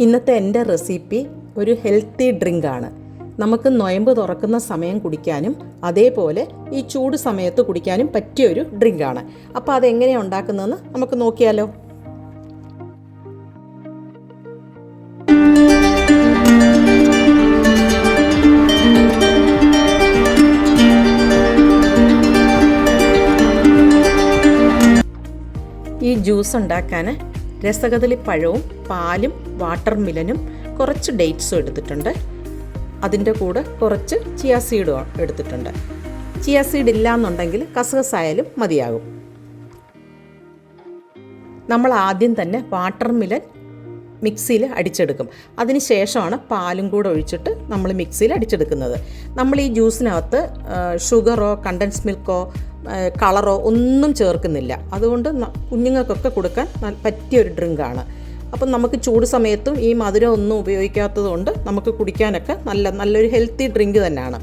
ഇന്നത്തെ എന്റെ റെസിപ്പി ഒരു ഹെൽത്തി ഡ്രിങ്ക് ആണ് നമുക്ക് നൊയമ്പ് തുറക്കുന്ന സമയം കുടിക്കാനും അതേപോലെ ഈ ചൂട് സമയത്ത് കുടിക്കാനും പറ്റിയ ഒരു ഡ്രിങ്ക് ആണ് അപ്പോൾ അതെങ്ങനെയാണ് ഉണ്ടാക്കുന്നതെന്ന് നമുക്ക് നോക്കിയാലോ. ഈ ജ്യൂസ് ഉണ്ടാക്കാൻ രസകദളി പഴവും പാലും വാട്ടർ മിലനും കുറച്ച് ഡേറ്റ്സും എടുത്തിട്ടുണ്ട്. അതിന്റെ കൂടെ കുറച്ച് ചിയ സീഡും എടുത്തിട്ടുണ്ട്. ചിയ സീഡ് ഇല്ല എന്നുണ്ടെങ്കിൽ കസകസ് ആയാലും മതിയാകും. നമ്മൾ ആദ്യം തന്നെ വാട്ടർ മിലൻ മിക്സിയിൽ അടിച്ചെടുക്കും. അതിന് ശേഷമാണ് പാലും കൂടെ ഒഴിച്ചിട്ട് നമ്മൾ മിക്സിയിൽ അടിച്ചെടുക്കുന്നത്. നമ്മൾ ഈ ജ്യൂസിനകത്ത് ഷുഗറോ കണ്ടൻസ് മിൽക്കോ കളറോ ഒന്നും ചേർക്കുന്നില്ല. അതുകൊണ്ട് കുഞ്ഞുങ്ങൾക്കൊക്കെ കൊടുക്കാൻ പറ്റിയ ഒരു ഡ്രിങ്കാണ്. അപ്പം നമുക്ക് ചൂട് സമയത്തും ഈ മധുരം ഒന്നും ഉപയോഗിക്കാത്തത് കൊണ്ട് നമുക്ക് കുടിക്കാനൊക്കെ നല്ല നല്ലൊരു ഹെൽത്തി ഡ്രിങ്ക് തന്നെയാണ്.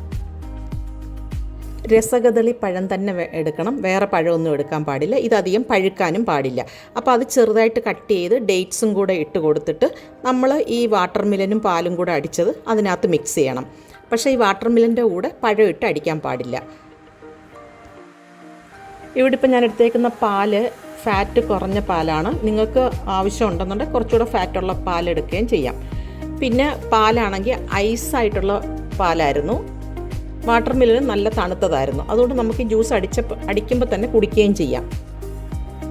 രസകദളി പഴം തന്നെ എടുക്കണം. വേറെ പഴമൊന്നും എടുക്കാൻ പാടില്ല. ഇതധികം പഴുക്കാനും പാടില്ല. അപ്പോൾ അത് ചെറുതായിട്ട് കട്ട് ചെയ്ത് ഡേറ്റ്സും കൂടെ ഇട്ട് കൊടുത്തിട്ട് നമ്മൾ ഈ വാട്ടർ മിലനും പാലും കൂടെ അടിച്ചത് അതിനകത്ത് മിക്സ് ചെയ്യണം. പക്ഷേ ഈ വാട്ടർ മിലന്റെ കൂടെ പഴം ഇട്ട് അടിക്കാൻ പാടില്ല. ഇവിടെ ഇപ്പം ഞാൻ എടുത്തേക്കുന്ന പാൽ ഫാറ്റ് കുറഞ്ഞ പാലാണ്. നിങ്ങൾക്ക് ആവശ്യം ഉണ്ടെന്നുണ്ടെങ്കിൽ കുറച്ചുകൂടെ ഫാറ്റുള്ള പാൽ എടുക്കുകയും ചെയ്യാം. പിന്നെ പാലാണെങ്കിൽ ഐസായിട്ടുള്ള പാലായിരുന്നു. വാട്ടർ മില്ലിന് നല്ല തണുത്തതായിരുന്നു. അതുകൊണ്ട് നമുക്ക് ജ്യൂസ് അടിച്ച അടിക്കുമ്പോൾ തന്നെ കുടിക്കുകയും ചെയ്യാം.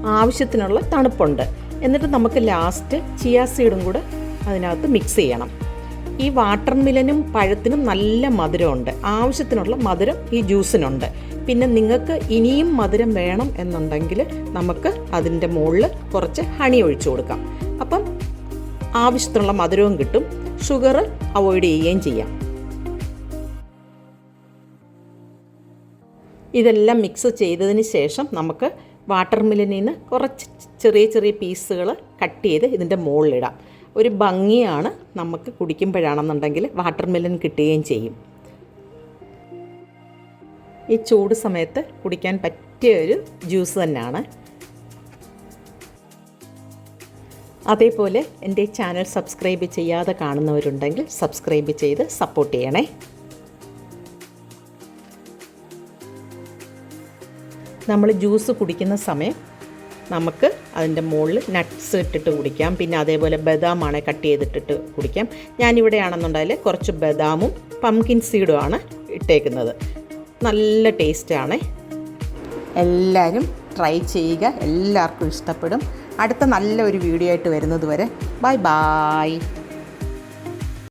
ആവശ്യത്തിനുള്ള തണുപ്പുണ്ട്. എന്നിട്ട് നമുക്ക് ലാസ്റ്റ് ചിയാ സീഡും കൂടെ അതിനകത്ത് മിക്സ് ചെയ്യണം. ഈ വാട്ടർ മില്ലനും പഴത്തിനും നല്ല മധുരമുണ്ട്. ആവശ്യത്തിനുള്ള മധുരം ഈ ജ്യൂസിനുണ്ട് പിന്നെ നിങ്ങൾക്ക് ഇനിയും മധുരം വേണം എന്നുണ്ടെങ്കിൽ നമുക്ക് അതിന്റെ മുകളിൽ കുറച്ച് ഹണി ഒഴിച്ചു കൊടുക്കാം. അപ്പം ആവശ്യത്തിനുള്ള മധുരവും കിട്ടും. ഷുഗർ അവോയ്ഡ് ചെയ്യുകയും ചെയ്യാം. ഇതെല്ലാം മിക്സ് ചെയ്തതിന് ശേഷം നമുക്ക് വാട്ടർ മില്ലിൽ നിന്ന് കുറച്ച് ചെറിയ ചെറിയ പീസുകൾ കട്ട് ചെയ്ത് ഇതിന്റെ മുകളിലിടാം ഒരു ഭംഗിയാണ് നമുക്ക് കുടിക്കുമ്പോഴാണെന്നുണ്ടെങ്കിൽ വാട്ടർ മില്ലൻ കിട്ടുകയും ചെയ്യും. ഈ ചൂട് സമയത്ത് കുടിക്കാൻ പറ്റിയ ഒരു ജ്യൂസ് തന്നെയാണ്. അതേപോലെ എന്റെ ചാനൽ സബ്സ്ക്രൈബ് ചെയ്യാതെ കാണുന്നവരുണ്ടെങ്കിൽ സബ്സ്ക്രൈബ് ചെയ്ത് സപ്പോർട്ട് ചെയ്യണേ. നമ്മൾ ജ്യൂസ് കുടിക്കുന്ന സമയം നമുക്ക് അതിന്റെ മുകളിൽ നട്ട്സ് ഇട്ടിട്ട് കുടിക്കാം. പിന്നെ അതേപോലെ ബദാമാണ് കട്ട് ചെയ്തിട്ടിട്ട് കുടിക്കാം. ഞാനിവിടെയാണെന്നുണ്ടെങ്കിൽ കുറച്ച് ബദാമും പംകിൻ സീഡുമാണ് ഇട്ടേക്കുന്നത്. നല്ല ടേസ്റ്റാണ് എല്ലാവരും ട്രൈ ചെയ്യുക. എല്ലാവർക്കും ഇഷ്ടപ്പെടും. അടുത്ത നല്ല ഒരു വീഡിയോ ആയിട്ട് വരുന്നത് വരെ. Bye bye